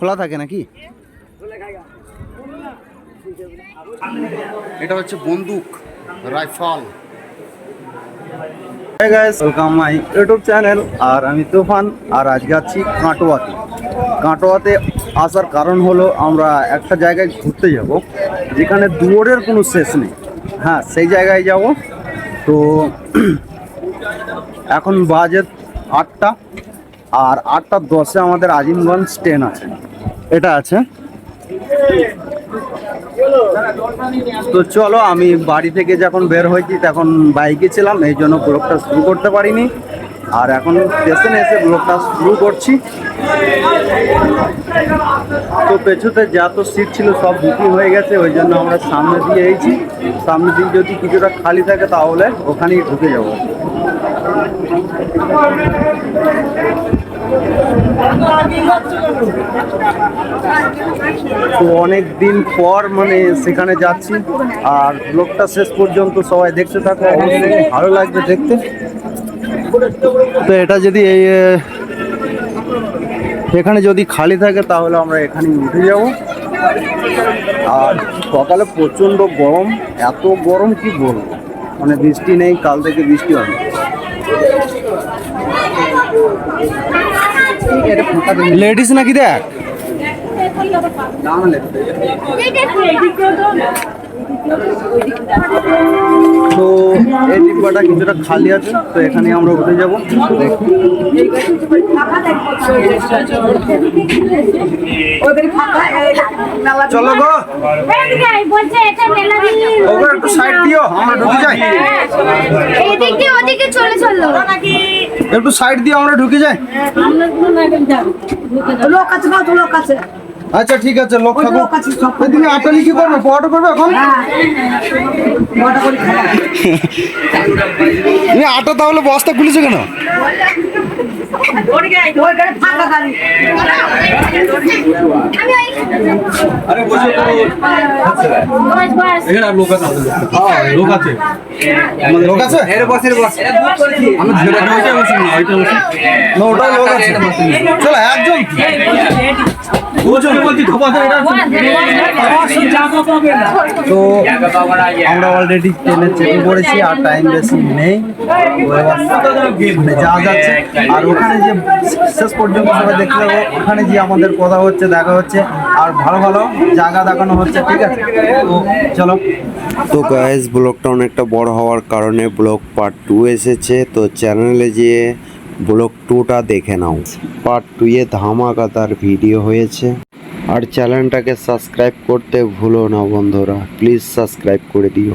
খোলা থাকে নাকি? এটা হচ্ছে বন্দুক rifle. Welcome my YouTube channel আর আমি তুফান আর আজকে আছি কাটোয়াতে। কাটোয়াতে আসার কারণ হলো আমরা একটা জায়গায় ঘুরতে যাব যেখানে দুয়ারের কোনো শেষ নেই। হ্যাঁ সেই জায়গায় যাব। তো এখন বাজে আটটা আর আটটা দশে আমাদের আজিমগঞ্জ ট্রেন আছে। এটা আছে। তো চলো, আমি বাড়ি থেকে যখন বের হয়েছি তখন বাইকে ছিলাম, এই জন্য ব্লগটা শুরু করতে পারিনি। আর এখন স্টেশনে এসে ব্লগটা শুরু করছি। তো পেছুতে যা তো সিট ছিল সব বুকিং হয়ে গেছে, ওই জন্য আমরা সামনে দিয়ে এইছি সামনে দিয়ে যদি কিছুটা খালি থাকে তাহলে ওখানেই ঢুকে যাব। তো অনেক দিন পর মানে সেখানে যাচ্ছি। আর ব্লগটা শেষ পর্যন্ত সবাই দেখতে থাকো ভালো লাগবে দেখতে। তো এটা যদি এই এখানে যদি খালি থাকে তাহলে আমরা এখানে উঠে যাব। আর সকালে প্রচণ্ড গরম, এত গরম কি বলব? মানে বৃষ্টি নেই, কাল থেকে বৃষ্টি হয় লেডিস নাকি দেখ? তো এই ডিব্বাটা কিছুটা খালি আছে তো এখানে আমরা উঠে যাব। চলো গো। বলছে এটা ওকে একটু সাইড দিও আমরা ঢুকে যাই। ওদিকে চলে চলল একটু সাইড দিয়ে আমরা ঢুকে যাই? লোক আছে লোক আছে। আচ্ছা ঠিক আছে লোক থাকো তুমি আটালি কি করবে পরোটা করবে এখন? হ্যাঁ। খাওয়া তুমি আটা তাহলে বস্তা খুলেছো কেন? ওই বস বস। এখানে লোক আছে আমাদের লোক আছে। লোক আছে? আমি ধরে ওইটা বসি না ওইটা বসি। না ওটা লোক আছে। চলো একজন। তো আমরা অলরেডি ট্রেনে চেপে পড়েছি আর টাইম বেশি নেই মানে যাওয়া যাচ্ছে আর ওখানে যে শেষ পর্যন্ত সবাই দেখতে যাব ওখানে যে আমাদের কথা হচ্ছে দেখা হচ্ছে আর ভালো ভালো জায়গা দেখানো হচ্ছে ঠিক আছে তো চলো তো গাইজ ব্লগটা অনেকটা বড় হওয়ার কারণে ব্লগ পার্ট টু এসেছে তো চ্যানেলে যেয়ে ব্লগ টুটা দেখে নাও। পার্ট টু এ ধামাকাতার ভিডিও হয়েছে। আর চ্যানেলটাকে সাবস্ক্রাইব করতে ভুলো না বন্ধুরা। প্লিজ সাবস্ক্রাইব করে দিও।